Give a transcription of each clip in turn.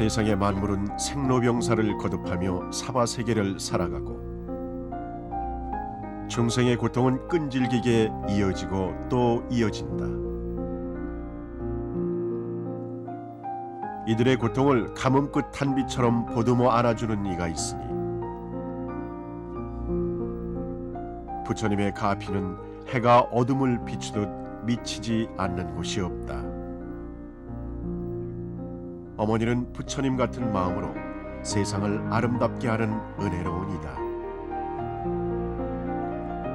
세상의 만물은 생로병사를 거듭하며 사바 세계를 살아가고 중생의 고통은 끈질기게 이어지고 또 이어진다. 이들의 고통을 가뭄 끝 한비처럼 보듬어 안아주는 이가 있으니 부처님의 가피는 해가 어둠을 비추듯 미치지 않는 곳이 없다. 어머니는 부처님 같은 마음으로 세상을 아름답게 하는 은혜로운 이다.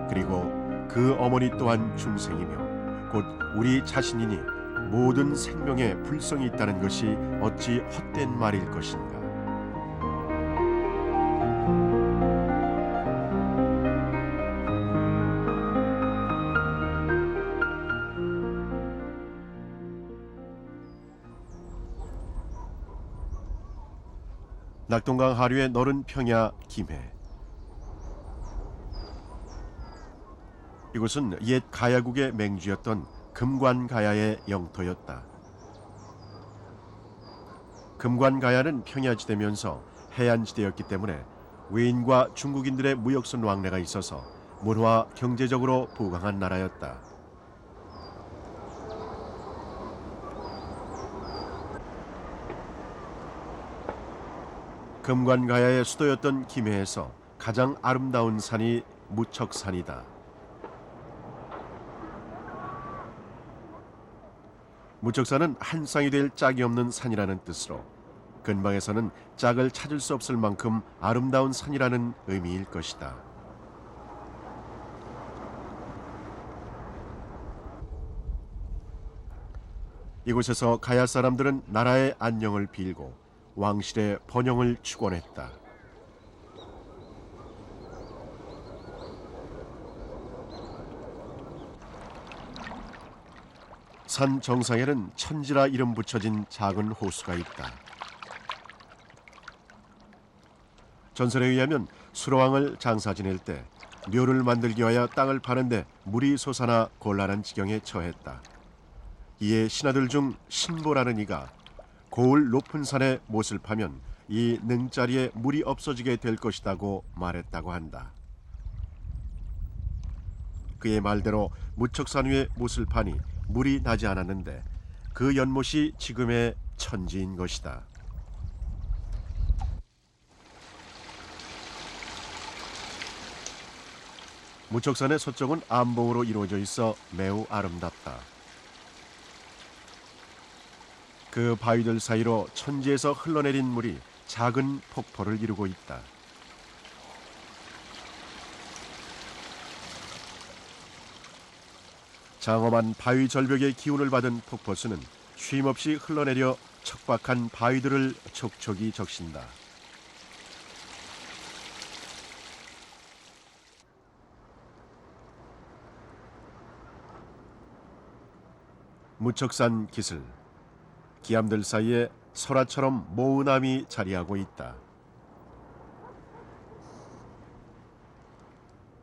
그리고 그 어머니 또한 중생이며 곧 우리 자신이니 모든 생명에 불성이 있다는 것이 어찌 헛된 말일 것인가. 낙동강 하류의 너른 평야 김해 이곳은 옛 가야국의 맹주였던 금관가야의 영토였다. 금관가야는 평야지대면서 해안지대였기 때문에 외인과 중국인들의 무역선 왕래가 있어서 문화 경제적으로 부강한 나라였다. 금관가야의 수도였던 김해에서 가장 아름다운 산이 무척산이다. 무척산은 한 쌍이 될 짝이 없는 산이라는 뜻으로 근방에서는 짝을 찾을 수 없을 만큼 아름다운 산이라는 의미일 것이다. 이곳에서 가야 사람들은 나라의 안녕을 빌고 왕실의 번영을 축원했다. 산 정상에는 천지라 이름 붙여진 작은 호수가 있다. 전설에 의하면 수로왕을 장사 지낼 때 묘를 만들기 위하여 땅을 파는데 물이 솟아나 곤란한 지경에 처했다. 이에 신하들 중 신보라는 이가 고을 높은 산에 못을 파면 이 능자리에 물이 없어지게 될 것이다고 말했다고 한다. 그의 말대로 무척산 위에 못을 파니 물이 나지 않았는데 그 연못이 지금의 천지인 것이다. 무척산의 서쪽은 암봉으로 이루어져 있어 매우 아름답다. 그 바위들 사이로 천지에서 흘러내린 물이 작은 폭포를 이루고 있다. 장엄한 바위 절벽의 기운을 받은 폭포수는 쉼없이 흘러내려 척박한 바위들을 촉촉이 적신다. 무척산 기슬 기암들 사이에 설화처럼 모은암이 자리하고 있다.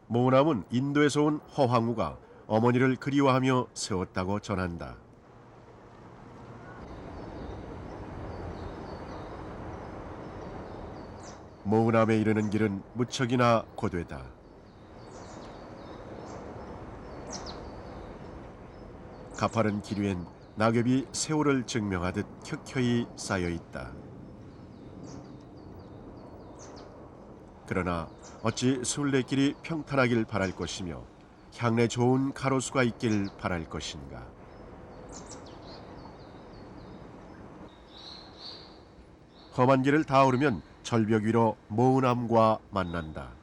모은암은 인도에서 온 허황우가 어머니를 그리워하며 세웠다고 전한다. 모은암에 이르는 길은 무척이나 고되다. 가파른 길 위엔 낙엽이 세월을 증명하듯 켜켜이 쌓여 있다. 그러나 어찌 순례길이 평탄하길 바랄 것이며 향내 좋은 가로수가 있길 바랄 것인가. 험한 길을 다 오르면 절벽 위로 모은암과 만난다.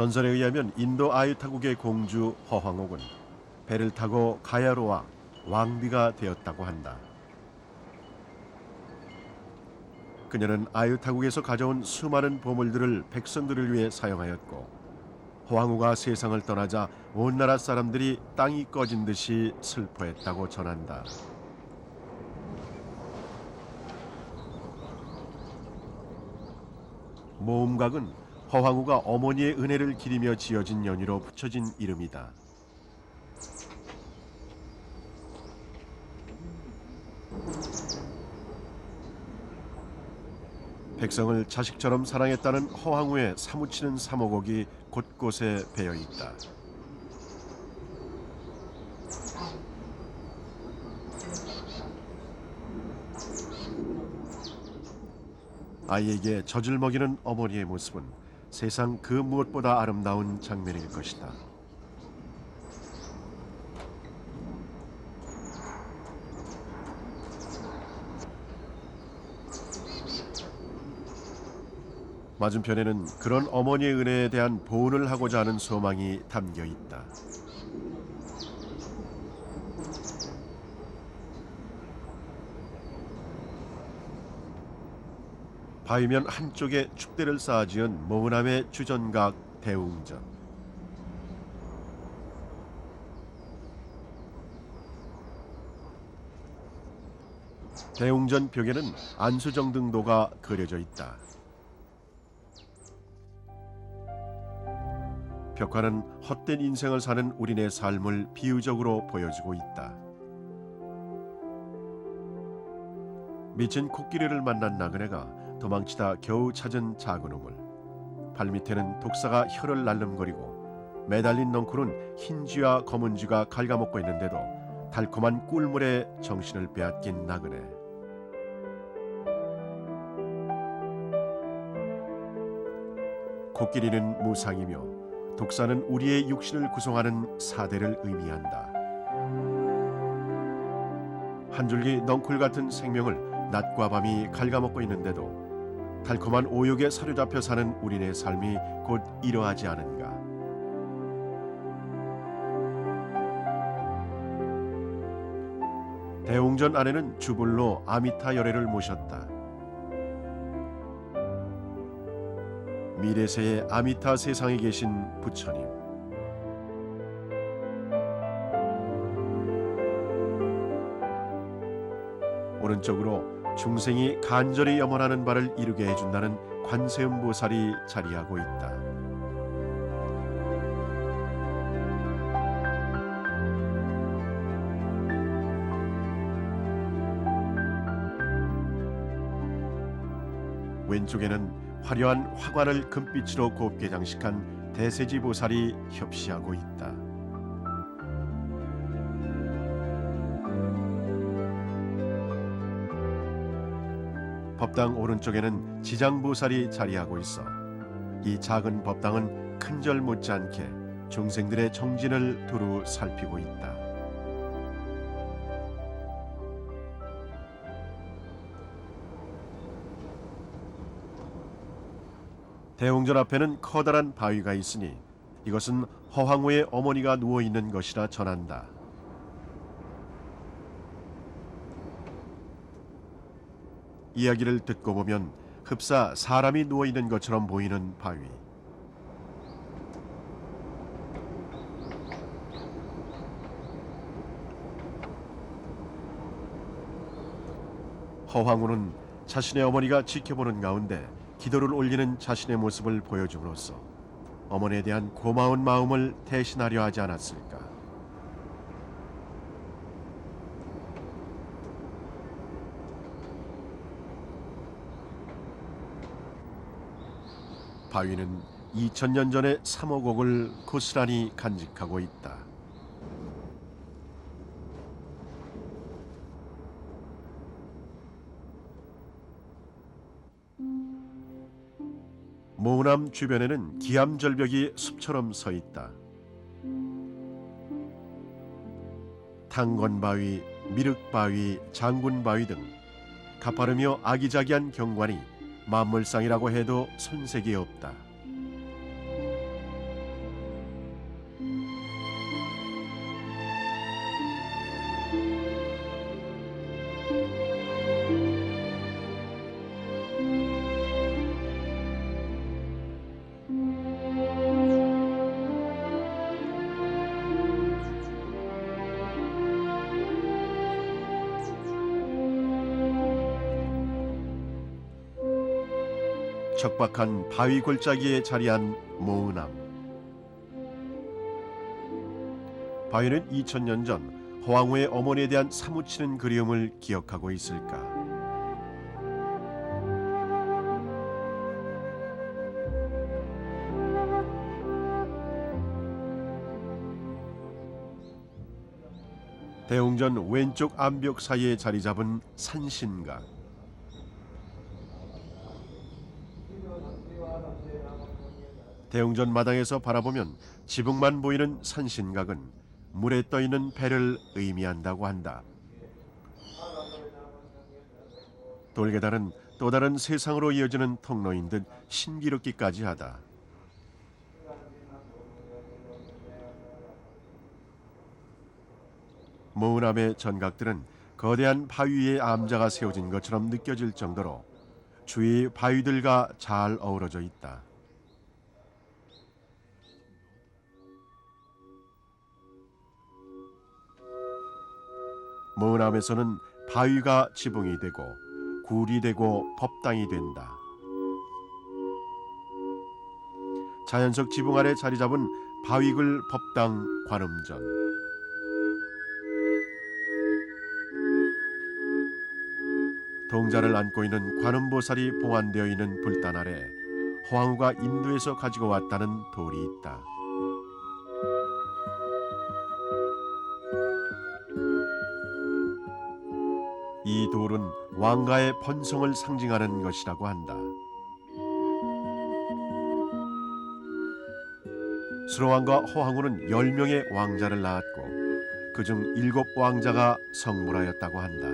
전설에 의하면 인도 아유타국의 공주 허황옥은 배를 타고 가야로 와 왕비가 되었다고 한다. 그녀는 아유타국에서 가져온 수많은 보물들을 백성들을 위해 사용하였고 호황우가 세상을 떠나자 온 나라 사람들이 땅이 꺼진 듯이 슬퍼했다고 전한다. 모음각은 허황후가 어머니의 은혜를 기리며 지어진 연유로 붙여진 이름이다. 백성을 자식처럼 사랑했다는 허황후의 사무치는 사모곡이 곳곳에 배어 있다. 아이에게 젖을 먹이는 어머니의 모습은 세상 그 무엇보다 아름다운 장면일 것이다. 맞은편에는 그런 어머니의 은혜에 대한 보온을 하고자 하는 소망이 담겨 있다. 바위면 한쪽에 축대를 쌓아 지은 모은함의 주전각 대웅전. 대웅전 벽에는 안수정 등도가 그려져 있다. 벽화는 헛된 인생을 사는 우리네 삶을 비유적으로 보여주고 있다. 미친 코끼리를 만난 나그네가 도망치다 겨우 찾은 작은 우물. 발밑에는 독사가 혀를 날름거리고 매달린 넝쿨은 흰 쥐와 검은 쥐가 갉아먹고 있는데도 달콤한 꿀물에 정신을 빼앗긴 나그네. 코끼리는 무상이며 독사는 우리의 육신을 구성하는 사대를 의미한다. 한 줄기 넝쿨 같은 생명을 낮과 밤이 갉아먹고 있는데도 달콤한 오욕에 사로잡혀 사는 우리네 삶이 곧 이러하지 않은가. 대웅전 안에는 주불로 아미타 열애를 모셨다. 미래세의 아미타 세상에 계신 부처님. 오른쪽으로 중생이 간절히 염원하는 바를 이루게 해준다는 관세음 보살이 자리하고 있다. 왼쪽에는 화려한 화관을 금빛으로 곱게 장식한 대세지 보살이 협시하고 있다. 법당 오른쪽에는 지장보살이 자리하고 있어 이 작은 법당은 큰 절 못지않게 중생들의 정진을 두루 살피고 있다. 대웅전 앞에는 커다란 바위가 있으니 이것은 허황우의 어머니가 누워 있는 것이라 전한다. 이야기를 듣고 보면 흡사 사람이 누워 있는 것처럼 보이는 바위. 허황우는 자신의 어머니가 지켜보는 가운데 기도를 올리는 자신의 모습을 보여줌으로써 어머니에 대한 고마운 마음을 대신하려 하지 않았을까. 바위는 2000년 전의 삼호곡을 고스란히 간직하고 있다. 모남 주변에는 기암절벽이 숲처럼 서 있다. 탕건바위, 미륵바위, 장군바위 등 가파르며 아기자기한 경관이 만물상이라고 해도 손색이 없다. 척박한 바위 골짜기에 자리한 모은암. 바위는 2000년 전 허황후의 어머니에 대한 사무치는 그리움을 기억하고 있을까? 대웅전 왼쪽 암벽 사이에 자리 잡은 산신각. 대웅전 마당에서 바라보면 지붕만 보이는 산신각은 물에 떠 있는 배를 의미한다고 한다. 돌계단은 또 다른 세상으로 이어지는 통로인 듯 신비롭기까지 하다. 모은암의 전각들은 거대한 바위 위에 암자가 세워진 것처럼 느껴질 정도로 주위 바위들과 잘 어우러져 있다. 모은암에서는 바위가 지붕이 되고 굴이 되고 법당이 된다. 자연석 지붕 아래 자리 잡은 바위글 법당 관음전. 동자를 안고 있는 관음보살이 봉안되어 있는 불단 아래 호황우가 인도에서 가지고 왔다는 돌이 있다. 이 돌은 왕가의 번성을 상징하는 것이라고 한다. 수로왕과 호황우는 10명의 왕자를 낳았고 그중 7 왕자가 성물하였다고 한다.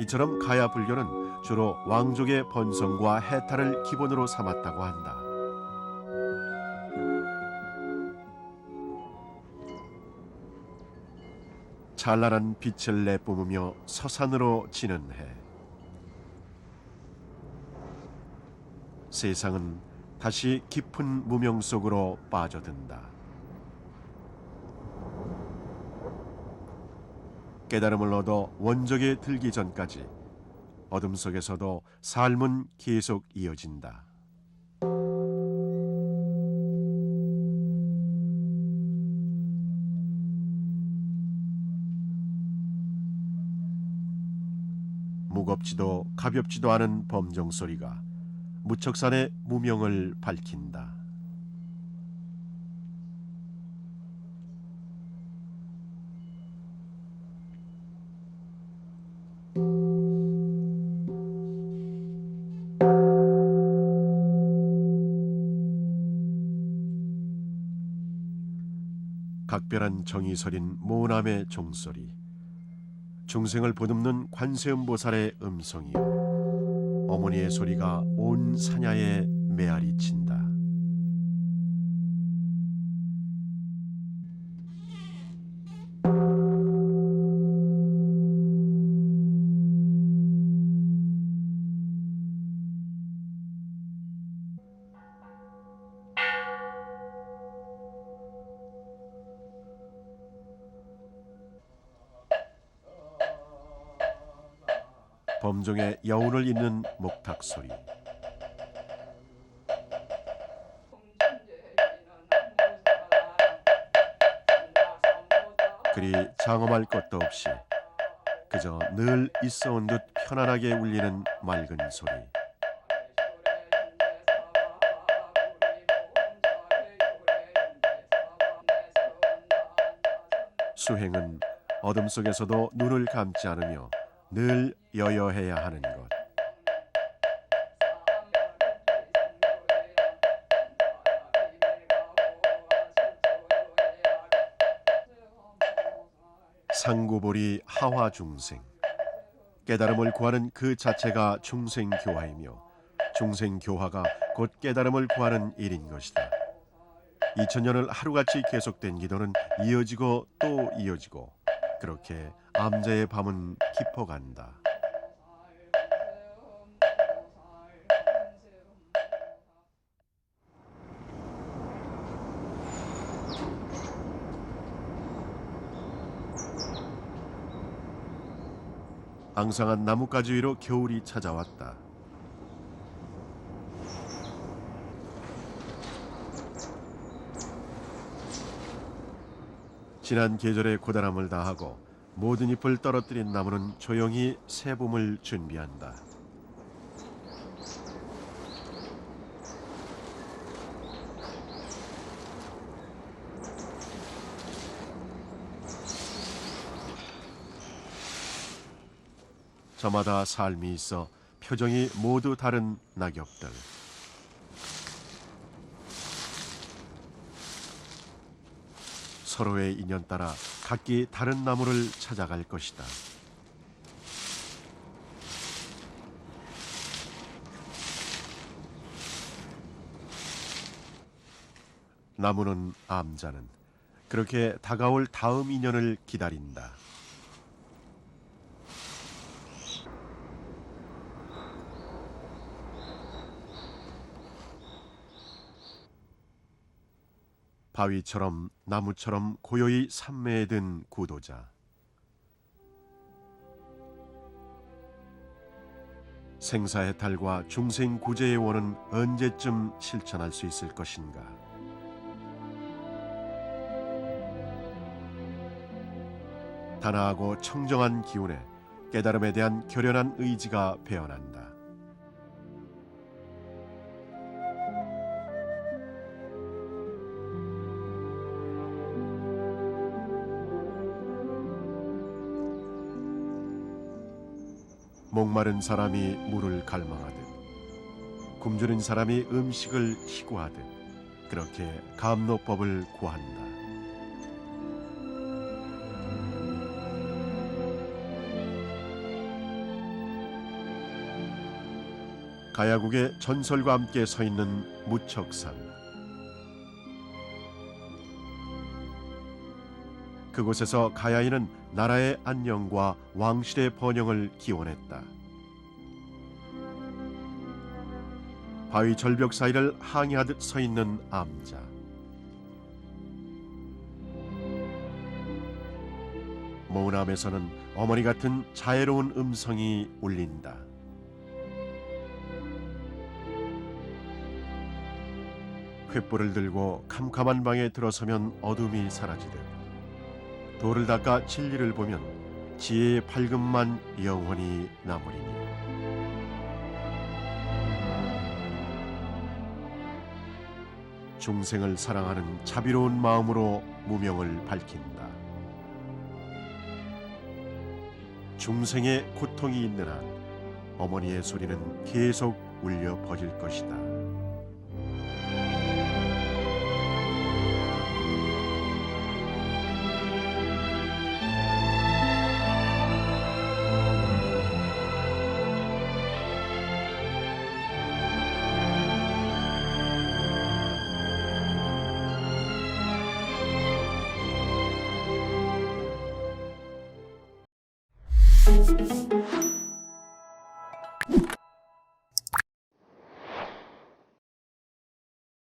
이처럼 가야 불교는 주로 왕족의 번성과 해탈을 기본으로 삼았다고 한다. 찬란한 빛을 내뿜으며 서산으로 지는 해. 세상은 다시 깊은 무명 속으로 빠져든다. 깨달음을 얻어 원적에 들기 전까지 어둠 속에서도 삶은 계속 이어진다. 무겁지도 가볍지도 않은 범정 소리가 무척산의 무명을 밝힌다. 각별한 정이 서린 모남의 종소리 중생을 보듬는 관세음보살의 음성이요 어머니의 소리가 온 사냐에 메아리 친다 여운을 잇는 목탁 소리 그리 장엄할 것도 없이 그저 늘 있어온 듯 편안하게 울리는 맑은 소리 수행은 어둠 속에서도 눈을 감지 않으며 늘 여여해야 하는 것. 상구보리 하화 중생. 깨달음을 구하는 그 자체가 중생 교화이며 중생 교화가 곧 깨달음을 구하는 일인 것이다. 2000년을 하루같이 계속된 기도는 이어지고 또 이어지고 그렇게 암자의 밤은 깊어간다. 앙상한 나뭇가지 위로 겨울이 찾아왔다. 지난 계절의 고단함을 다하고 모든 잎을 떨어뜨린 나무는 조용히 새 봄을 준비한다. 저마다 삶이 있어 표정이 모두 다른 낙엽들. 서로의 인연 따라 각기 다른 나무를 찾아갈 것이다. 나무는 암자는 그렇게 다가올 다음 인연을 기다린다. 바위처럼 나무처럼 고요히 산매에 든 구도자. 생사해탈과 중생 구제의 원은 언제쯤 실천할 수 있을 것인가? 단아하고 청정한 기운에 깨달음에 대한 결연한 의지가 배어난다. 목마른 사람이 물을 갈망하듯 굶주린 사람이 음식을 희구하듯 그렇게 감노법을 구한다. 가야국의 전설과 함께 서 있는 무척산. 그곳에서 가야인은 나라의 안녕과 왕실의 번영을 기원했다. 바위 절벽 사이를 항해하듯 서 있는 암자. 모은암에서는 어머니 같은 자애로운 음성이 울린다. 횃불을 들고 캄캄한 방에 들어서면 어둠이 사라지듯 돌을 닦아 진리를 보면 지혜의 밝음만 영원히 남으리니 중생을 사랑하는 자비로운 마음으로 무명을 밝힌다. 중생의 고통이 있는 한 어머니의 소리는 계속 울려 퍼질 것이다.